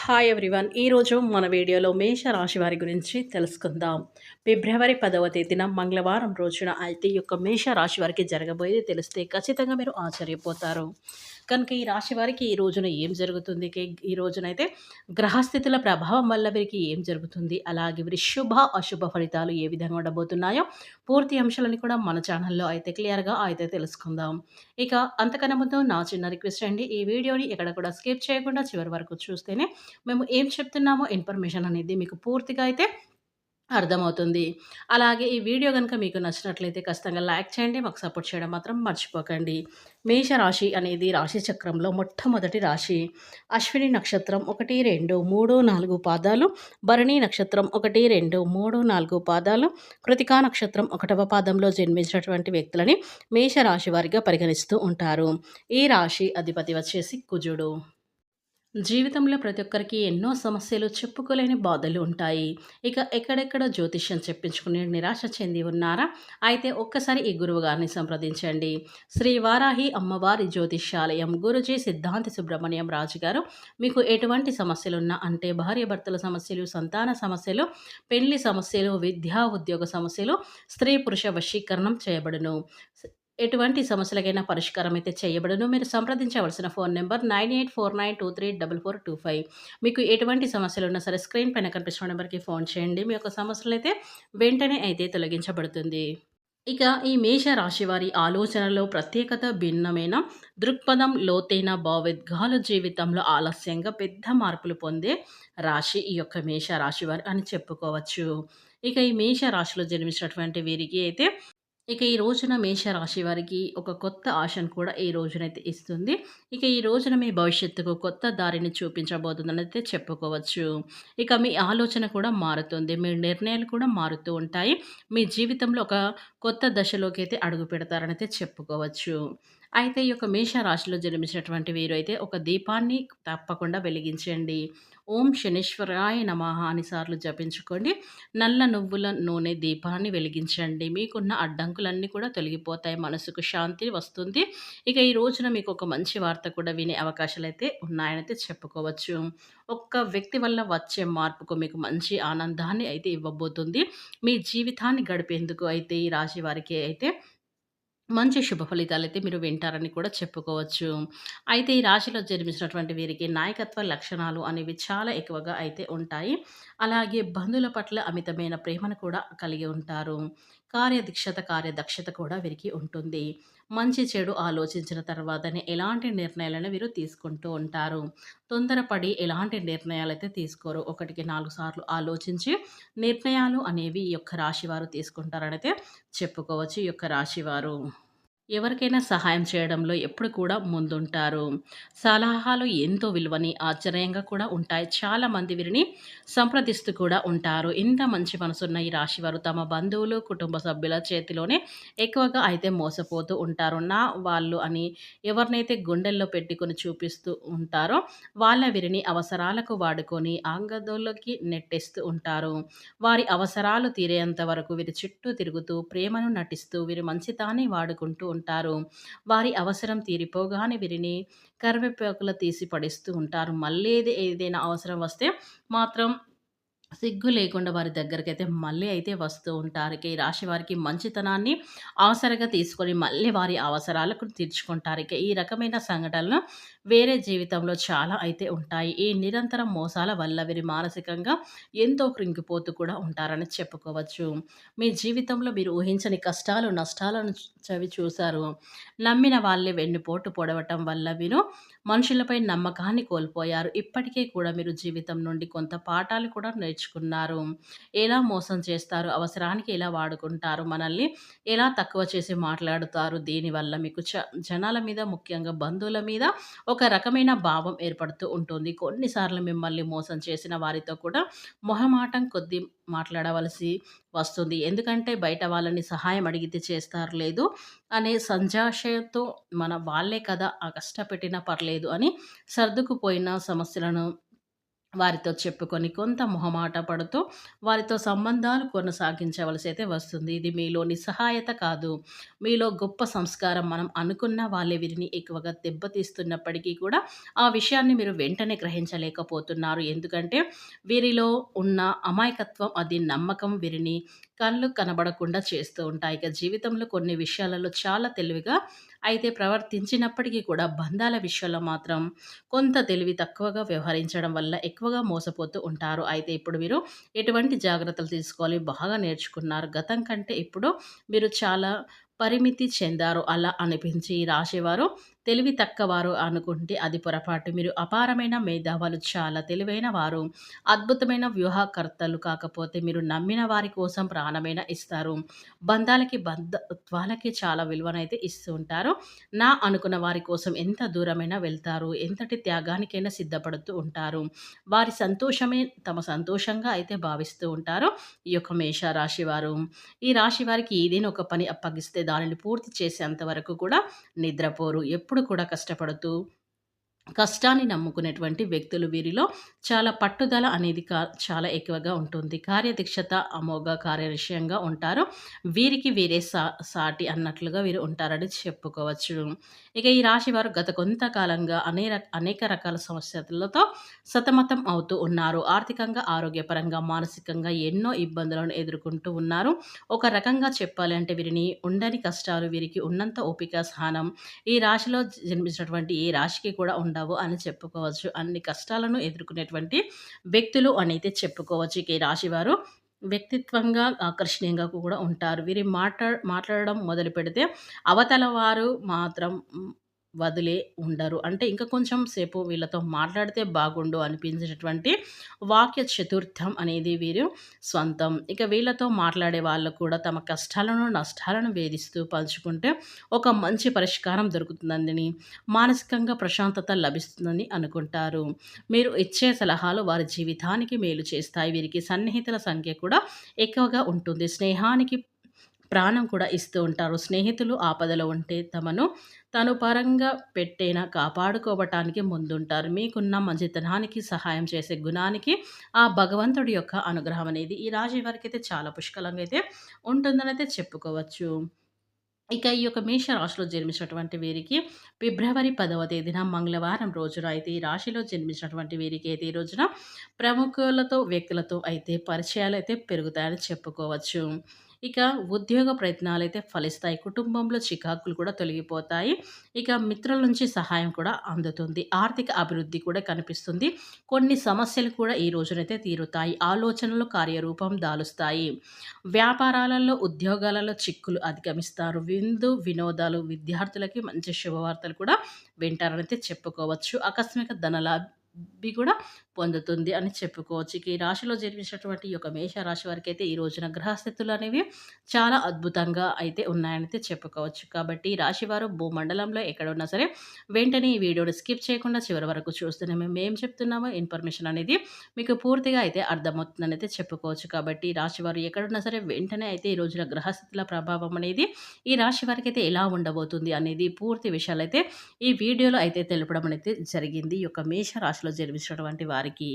Hi everyone ఈరోజు మన వీడియోలో మేష రాశి వారి గురించి తెలుసుకుందాం. ఫిబ్రవరి పదవ తేదీన మంగళవారం రోజున అయితే ఈ యొక్క మేష రాశి వారికి జరగబోయేది తెలిస్తే ఖచ్చితంగా మీరు ఆశ్చర్యపోతారు. కనుక ఈ రాశి వారికి ఈ రోజున ఏం జరుగుతుంది? ఈ రోజునైతే గ్రహస్థితుల ప్రభావం వల్ల వీరికి ఏం జరుగుతుంది? అలాగే వీరి శుభ అశుభ ఫలితాలు ఏ విధంగా ఉండబోతున్నాయో పూర్తి అంశాలని కూడా మన ఛానల్లో అయితే క్లియర్గా అయితే తెలుసుకుందాం. ఇక అంతకన్నా ముందు నా చిన్న రిక్వెస్ట్ అండి. ఈ వీడియోని ఎక్కడ కూడా స్కిప్ చేయకుండా చివరి వరకు చూస్తేనే మేము ఏం చెప్తున్నామో ఇన్ఫర్మేషన్ అనేది మీకు పూర్తిగా అయితే అర్థమవుతుంది. అలాగే ఈ వీడియో కనుక మీకు నచ్చినట్లయితే ఖచ్చితంగా లైక్ చేయండి మాకు సపోర్ట్ చేయడం మాత్రం మర్చిపోకండి. మేషరాశి అనేది రాశి చక్రంలో మొట్టమొదటి రాశి. అశ్విని నక్షత్రం ఒకటి రెండు మూడు నాలుగు పాదాలు. భరణి నక్షత్రం ఒకటి రెండు మూడు నాలుగు పాదాలు. కృతికా నక్షత్రం ఒకటవ పాదంలో జన్మించినటువంటి వ్యక్తులని మేషరాశి వారిగా పరిగణిస్తూ ఉంటారు. ఈ రాశి అధిపతి వచ్చేసి కుజుడు. జీవితంలో ప్రతి ఒక్కరికి ఎన్నో సమస్యలు చెప్పుకోలేని బాధలు ఉంటాయి. ఇక ఎక్కడెక్కడ జ్యోతిష్యం చెప్పించుకుని నిరాశ చెంది ఉన్నారా? అయితే ఒక్కసారి ఈ గురువు గారిని సంప్రదించండి. శ్రీ వారాహి అమ్మవారి జ్యోతిష్యాలయం గురుజీ సిద్ధాంతి సుబ్రహ్మణ్యం రాజు గారు మీకు ఎటువంటి సమస్యలున్నా అంటే భార్యాభర్తల సమస్యలు సంతాన సమస్యలు పెళ్ళి సమస్యలు విద్యా ఉద్యోగ సమస్యలు స్త్రీ పురుష వశీకరణం చేయబడును. ఎటువంటి సమస్యలకైనా పరిష్కారం అయితే చేయబడను. మీరు సంప్రదించవలసిన phone number nine eight four nine two three double four two five. మీకు ఎటువంటి సమస్యలు ఉన్నా సరే స్క్రీన్ పైన కనిపిస్తున్న నెంబర్కి ఫోన్ చేయండి. మీ యొక్క సమస్యలు అయితే వెంటనే అయితే తొలగించబడుతుంది. ఇక ఈ మేష రాశి వారి ఆలోచనలో ప్రత్యేకత భిన్నమైన దృక్పథం లోతైన భావోద్గాల జీవితంలో ఆలస్యంగా పెద్ద మార్పులు పొందే రాశి ఈ యొక్క మేష రాశి వారి అని చెప్పుకోవచ్చు. ఇక ఈ మేష రాశిలో జన్మించినటువంటి వీరికి అయితే ఇక ఈ రోజున మేషరాశి వారికి ఒక కొత్త ఆశను కూడా ఈ రోజునైతే ఇస్తుంది. ఇక ఈ రోజున మీ భవిష్యత్తుకు కొత్త దారిని చూపించబోతుందని అయితే చెప్పుకోవచ్చు. ఇక మీ ఆలోచన కూడా మారుతుంది. మీ నిర్ణయాలు కూడా మారుతూ ఉంటాయి. మీ జీవితంలో ఒక కొత్త దశలోకి అయితే అడుగు పెడతారని అయితే చెప్పుకోవచ్చు. అయితే ఈ యొక్క మేషరాశిలో జన్మించినటువంటి వీరు అయితే ఒక దీపాన్ని తప్పకుండా వెలిగించండి. ఓం శనీశ్వరాయ నమ అని సార్లు జపించుకోండి. నల్ల నువ్వుల నూనె దీపాన్ని వెలిగించండి. మీకున్న అడ్డంకులన్నీ కూడా తొలగిపోతాయి. మనసుకు శాంతి వస్తుంది. ఇక ఈ రోజున మీకు ఒక మంచి వార్త కూడా వినే అవకాశాలు అయితే ఉన్నాయనైతే చెప్పుకోవచ్చు. ఒక్క వ్యక్తి వల్ల వచ్చే మార్పుకు మీకు మంచి ఆనందాన్ని అయితే ఇవ్వబోతుంది. మీ జీవితాన్ని గడిపేందుకు అయితే ఈ రాశి వారికి అయితే మంచి శుభ ఫలితాలు అయితే మీరు వింటారని కూడా చెప్పుకోవచ్చు. అయితే ఈ రాశిలో జన్మించినటువంటి వీరికి నాయకత్వ లక్షణాలు అనేవి చాలా ఎక్కువగా అయితే ఉంటాయి. అలాగే బంధువుల పట్ల అమితమైన ప్రేమను కూడా కలిగి ఉంటారు. కార్యదీక్షత కార్యదక్షత కూడా వీరికి ఉంటుంది. మంచి చెడు ఆలోచించిన తర్వాతనే ఎలాంటి నిర్ణయాలను వీరు తీసుకుంటూ ఉంటారు. తొందరపడి ఎలాంటి నిర్ణయాలు అయితే తీసుకోరు ఒకటికి నాలుగు సార్లు ఆలోచించి నిర్ణయాలు అనేవి ఈ యొక్క రాశివారు తీసుకుంటారనైతే చెప్పుకోవచ్చు ఈ యొక్క రాశివారు ఎవరికైనా సహాయం చేయడంలో ఎప్పుడు కూడా ముందుంటారు. సలహాలు ఎంతో విలువని ఆశ్చర్యంగా కూడా ఉంటాయి. చాలామంది వీరిని సంప్రదిస్తూ కూడా ఉంటారు. ఇంత మంచి మనసున్న ఈ రాశివారు తమ బంధువులు కుటుంబ సభ్యుల చేతిలోనే ఎక్కువగా అయితే మోసపోతూ ఉంటారు. నా వాళ్ళు అని ఎవరినైతే గుండెల్లో పెట్టుకొని చూపిస్తూ ఉంటారో వాళ్ళ వీరిని అవసరాలకు వాడుకొని ఆంగదోల్లోకి నెట్టేస్తూ ఉంటారు. వారి అవసరాలు తీరేంత వరకు వీరి చుట్టూ తిరుగుతూ ప్రేమను నటిస్తూ వీరి మంచితాన్ని వాడుకుంటూ ఉంటారు. వారి అవసరం తీరిపోగానే వీరిని కరివేపాకులు తీసి పడిస్తూ ఉంటారు. మళ్ళీ ఏదైనా అవసరం వస్తే మాత్రం సిగ్గు లేకుండా వారి దగ్గరికి అయితే మళ్ళీ అయితే వస్తూ ఉంటారు. ఈ రాశి వారికి మంచితనాన్ని అవసరంగా తీసుకొని మళ్ళీ వారి అవసరాలకు తీర్చుకుంటారు. ఇక ఈ రకమైన సంఘటనలు వేరే జీవితంలో చాలా అయితే ఉంటాయి. ఈ నిరంతర మోసాల వల్ల వీరి మానసికంగా ఎంతో కృంగిపోతూ కూడా ఉంటారని చెప్పుకోవచ్చు. మీ జీవితంలో మీరు ఊహించని కష్టాలు నష్టాలను చవి చూశారు. నమ్మిన వాళ్ళే వెన్నుపోటు పొడవటం వల్ల వీరు మనుషులపై నమ్మకాన్ని కోల్పోయారు. ఇప్పటికే కూడా మీరు జీవితం నుండి కొంత పాఠాలు కూడా నేర్చుకున్నారు. ఎలా మోసం చేస్తారు? అవసరానికి ఎలా వాడుకుంటారు? మనల్ని ఎలా తక్కువ చేసి మాట్లాడుతారు? దీనివల్ల మీకు చ జనాల మీద ముఖ్యంగా బంధువుల మీద ఒక రకమైన భావం ఏర్పడుతూ ఉంటుంది. కొన్నిసార్లు మిమ్మల్ని మోసం చేసిన వారితో కూడా మొహమాటం కొద్ది మాట్లాడవలసి వస్తుంది. ఎందుకంటే బయట వాళ్ళని సహాయం అడిగితే చేస్తారు లేదు అనే సంజాశయంతో మన వాళ్ళే కదా ఆ కష్టపెట్టినా పర్లేదు అని సర్దుకుపోయిన సమస్యలను వారితో చెప్పుకొని కొంత మొహమాట పడుతూ వారితో సంబంధాలు కొనసాగించవలసి అయితే వస్తుంది. ఇది మీలో నిస్సహాయత కాదు. మీలో గొప్ప సంస్కారం మనం అనుకున్న వాళ్ళే వీరిని ఎక్కువగా దెబ్బతీస్తున్నప్పటికీ కూడా ఆ విషయాన్ని మీరు వెంటనే గ్రహించలేకపోతున్నారు. ఎందుకంటే వీరిలో ఉన్న అమాయకత్వం అది నమ్మకం వీరిని కళ్ళు కనబడకుండా చేస్తూ ఉంటాయి. ఇక జీవితంలో కొన్ని విషయాలలో చాలా తెలివిగా అయితే ప్రవర్తించినప్పటికీ కూడా బంధాల విషయంలో మాత్రం కొంత తెలివి తక్కువగా వ్యవహరించడం వల్ల ఎక్కువగా మోసపోతూ ఉంటారు. అయితే ఇప్పుడు మీరు ఎటువంటి జాగ్రత్తలు తీసుకోవాలి? బాగా నేర్చుకున్నారు. గతం కంటే ఇప్పుడు మీరు చాలా పరిమితి చెందారు అలా అనిపించి రాసేవారు తెలివి తక్కవారు అనుకుంటే అది పొరపాటు. మీరు అపారమైన మేధావులు చాలా తెలివైన వారు అద్భుతమైన వ్యూహకర్తలు కాకపోతే మీరు నమ్మిన వారి కోసం ప్రాణమైన ఇస్తారు. బంధాలకి బంధత్వాలకి చాలా విలువనైతే ఇస్తూ ఉంటారు. నా అనుకున్న వారి కోసం ఎంత దూరమైనా వెళ్తారు ఎంతటి త్యాగానికైనా సిద్ధపడుతూ ఉంటారు. వారి సంతోషమే తమ సంతోషంగా అయితే భావిస్తూ ఉంటారు ఈ యొక్క మేష రాశి వారు ఈ రాశి వారికి ఏదైనా ఒక పని అప్పగిస్తే దానిని పూర్తి చేసేంత వరకు కూడా నిద్రపోరు. ఎప్పుడు ఎప్పుడు కూడా కష్టపడుతూ కష్టాన్ని నమ్ముకునేటువంటి వ్యక్తులు వీరిలో చాలా పట్టుదల అనేది కా చాలా ఎక్కువగా ఉంటుంది. కార్యదీక్షత అమోఘ కార్యవిషయంగా ఉంటారు. వీరికి వీరే సా సాటి అన్నట్లుగా వీరు ఉంటారని చెప్పుకోవచ్చు. ఇక ఈ రాశి వారు గత కొంతకాలంగా అనేక అనేక రకాల సమస్యలతో సతమతం అవుతూ ఉన్నారు. ఆర్థికంగా ఆరోగ్యపరంగా మానసికంగా ఎన్నో ఇబ్బందులను ఎదుర్కొంటూ ఉన్నారు. ఒక రకంగా చెప్పాలి అంటే వీరిని ఉండని కష్టాలు వీరికి ఉన్నంత ఓపిక సహనం ఈ రాశిలో జన్మించినటువంటి ఏ రాశికి కూడా ఉన్నావు అని చెప్పుకోవచ్చు. అన్ని కష్టాలను ఎదుర్కొనేటువంటి వ్యక్తులు అని అయితే చెప్పుకోవచ్చు ఈ రాశివారు. వ్యక్తిత్వంగా ఆకర్షణీయంగా కూడా ఉంటారు. వీరి మాట్లా మాట్లాడడం మొదలు పెడితే అవతల వారు మాత్రం వదిలే ఉండరు. అంటే ఇంకా కొంచెం సేపు వీళ్ళతో మాట్లాడితే బాగుండు అనిపించేటటువంటి వాక్య చతుర్థం అనేది వీరు సొంతం ఇక వీళ్ళతో మాట్లాడే వాళ్ళు కూడా తమ కష్టాలను నష్టాలను వేధిస్తూ పంచుకుంటే ఒక మంచి పరిష్కారం దొరుకుతుందని మానసికంగా ప్రశాంతత లభిస్తుందని అనుకుంటారు. మీరు ఇచ్చే సలహాలు వారి జీవితానికి మేలు చేస్తాయి. వీరికి సన్నిహితుల సంఖ్య కూడా ఎక్కువగా ఉంటుంది. స్నేహానికి ప్రాణం కూడా ఇస్తూ ఉంటారు. స్నేహితులు ఆపదలో ఉంటే తమను తను పరంగా పెట్టేనా కాపాడుకోవటానికి ముందుంటారు. మీకున్న మంచితనానికి సహాయం చేసే గుణానికి ఆ భగవంతుడి యొక్క అనుగ్రహం అనేది ఈ రాశి వారికి అయితే చాలా పుష్కలంగా అయితే ఉంటుందని అయితే చెప్పుకోవచ్చు. ఇక ఈ యొక్క మేష రాశిలో జన్మించినటువంటి వీరికి ఫిబ్రవరి పదవ తేదీన మంగళవారం రోజున అయితే ఈ రాశిలో జన్మించినటువంటి వీరికి అయితే ఈ రోజున ప్రముఖులతో వ్యక్తులతో అయితే పరిచయాలు అయితే పెరుగుతాయని చెప్పుకోవచ్చు. ఇక ఉద్యోగ ప్రయత్నాలు అయితే ఫలిస్తాయి. కుటుంబంలో చికాకులు కూడా తొలగిపోతాయి. ఇక మిత్రుల నుంచి సహాయం కూడా అందుతుంది. ఆర్థిక అభివృద్ధి కూడా కనిపిస్తుంది. కొన్ని సమస్యలు కూడా ఈ రోజునైతే తీరుతాయి. ఆలోచనలు కార్యరూపం దాలుస్తాయి. వ్యాపారాలలో ఉద్యోగాలలో చిక్కులు అధిగమిస్తారు. విందు వినోదాలు విద్యార్థులకి మంచి శుభవార్తలు కూడా వింటారనైతే చెప్పుకోవచ్చు. ఆకస్మిక ధనలా బి కూడా పొందుతుంది అని చెప్పుకోవచ్చు. ఈ రాశిలో జన్మించినటువంటి ఈ యొక్క మేష రాశి వారికి అయితే ఈ రోజున గ్రహస్థితులు అనేవి చాలా అద్భుతంగా అయితే ఉన్నాయనైతే చెప్పుకోవచ్చు. కాబట్టి ఈ రాశి వారు భూమండలంలో ఎక్కడ ఉన్నా సరే వెంటనే ఈ వీడియోని స్కిప్ చేయకుండా చివరి వరకు చూస్తూనే మేము ఏం చెప్తున్నామో ఇన్ఫర్మేషన్ అనేది మీకు పూర్తిగా అయితే అర్థమవుతుందని అయితే చెప్పుకోవచ్చు. కాబట్టి రాశి వారు ఎక్కడున్నా సరే వెంటనే అయితే ఈ రోజున గ్రహస్థితుల ప్రభావం అనేది ఈ రాశి వారికి అయితే ఎలా ఉండబోతుంది అనేది పూర్తి విషయాలు అయితే ఈ వీడియోలో అయితే తెలపడం అనేది జరిగింది. ఈ యొక్క మేష రాశిలో జన్మించినటువంటి వారికి